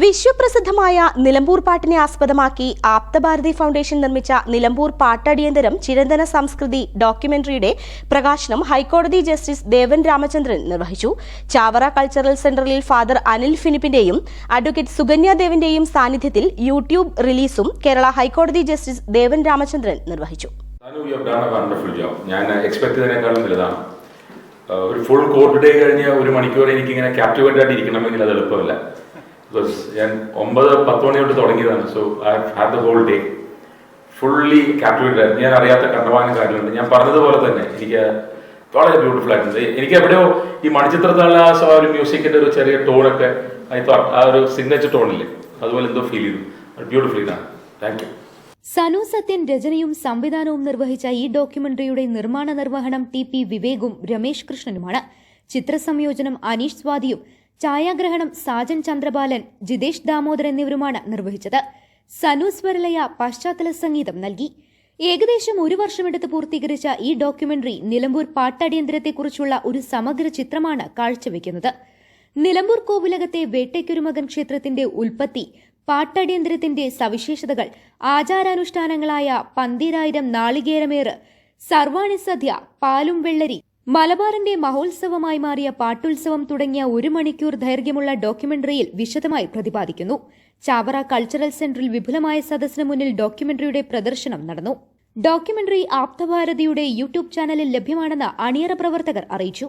വിശ്വപ്രസിദ്ധമായ നിലമ്പൂർ പാട്ടിനെ ആസ്പദമാക്കി ആപ്തഭാരതി ഫൗണ്ടേഷൻ നിർമ്മിച്ച നിലമ്പൂർ പാട്ടടിയന്തരം ചിരന്തന സംസ്കൃതി ഡോക്യുമെന്ററിയുടെ പ്രകാശനം ഹൈക്കോടതി ജസ്റ്റിസ് ദേവൻ രാമചന്ദ്രൻ നിർവഹിച്ചു. ചാവറ കൾച്ചറൽ സെന്ററിൽ ഫാദർ അനിൽ ഫിലിപ്പിന്റെയും അഡ്വക്കേറ്റ് സുകന്യാദേവിന്റെയും സാന്നിധ്യത്തിൽ യൂട്യൂബ് റിലീസും കേരള ഹൈക്കോടതി ജസ്റ്റിസ് ദേവൻ രാമചന്ദ്രൻ നിർവഹിച്ചു. ഞാൻ ഒരു ഫുൾ കോർട്ട് ഡേ കഴിഞ്ഞ ഒരു മണിക്കൂർ എനിക്ക് ഇങ്ങനെ ക്യാപ്റ്റിവേറ്റ് ആയിട്ട് ഇരിക്കണമെങ്കിൽ അത് എളുപ്പമല്ല. ബിക്കോസ് ഞാൻ ഒമ്പത് പത്ത് മണി തൊട്ട് തുടങ്ങിയതാണ്. So I have the whole day fully captivated ആയിരുന്നു. ഞാൻ അറിയാത്ത കണ്ടവാനും കാര്യങ്ങളുണ്ട്. ഞാൻ പറഞ്ഞതുപോലെ തന്നെ എനിക്ക് വളരെ ബ്യൂട്ടിഫുൾ ആയിട്ടുണ്ട്. എനിക്ക് എവിടെയോ ഈ മണിച്ചിത്രത്തിലുള്ള ആ ഒരു മ്യൂസിക്കിന്റെ ഒരു ചെറിയ ടോണൊക്കെ ആ ഒരു സിഗ്നേച്ചർ ടോണില്ലേ അതുപോലെ എന്തോ ഫീൽ ചെയ്തു. ബ്യൂട്ടിഫുൾ ഇതാണ്. താങ്ക് യു സനു സത്യൻ രചനയും സംവിധാനവും നിർവഹിച്ച ഈ ഡോക്യുമെന്ററിയുടെ നിർമ്മാണ നിർവഹണം ടി പി വിവേകും രമേശ് കൃഷ്ണനുമാണ്. ചിത്രസംയോജനം അനീഷ് സ്വാതിയും ഛായാഗ്രഹണം സാജൻ ചന്ദ്രബാലൻ ജിതേഷ് ദാമോദർ എന്നിവരുമാണ് നിർവഹിച്ചത്. സനു സ്വരലയ പശ്ചാത്തല സംഗീതം നൽകി. ഏകദേശം ഒരു വർഷമെടുത്ത് പൂർത്തീകരിച്ച ഈ ഡോക്യുമെന്ററി നിലമ്പൂർ പാട്ടടിയന്തരത്തെക്കുറിച്ചുള്ള ഒരു സമഗ്ര ചിത്രമാണ് കാഴ്ചവെക്കുന്നത്. നിലമ്പൂർ കോവിലകത്തെ വേട്ടയ്ക്കൊരുമകൻ ക്ഷേത്രത്തിന്റെ ഉൽപ്പത്തി പാട്ടടിയന്തരത്തിന്റെ സവിശേഷതകൾ ആചാരാനുഷ്ഠാനങ്ങളായ പന്തീരായിരം നാളികേരമേറ് സർവാണി സദ്യ പാലും വെള്ളരി മലബാറിന്റെ മഹോത്സവമായി മാറിയ പാട്ടുത്സവം തുടങ്ങിയ ഒരു മണിക്കൂർ ദൈർഘ്യമുള്ള ഡോക്യുമെന്ററിയിൽ വിശദമായി പ്രതിപാദിക്കുന്നു. ചാവറ കൾച്ചറൽ സെന്ററിൽ വിപുലമായ സദസ്സിന് മുന്നിൽ ഡോക്യുമെന്ററിയുടെ പ്രദർശനം നടന്നു. ഡോക്യുമെന്ററി ആപ്തഭാരതിയുടെ യൂട്യൂബ് ചാനലിൽ ലഭ്യമാണെന്ന് അണിയറ പ്രവർത്തകർ അറിയിച്ചു.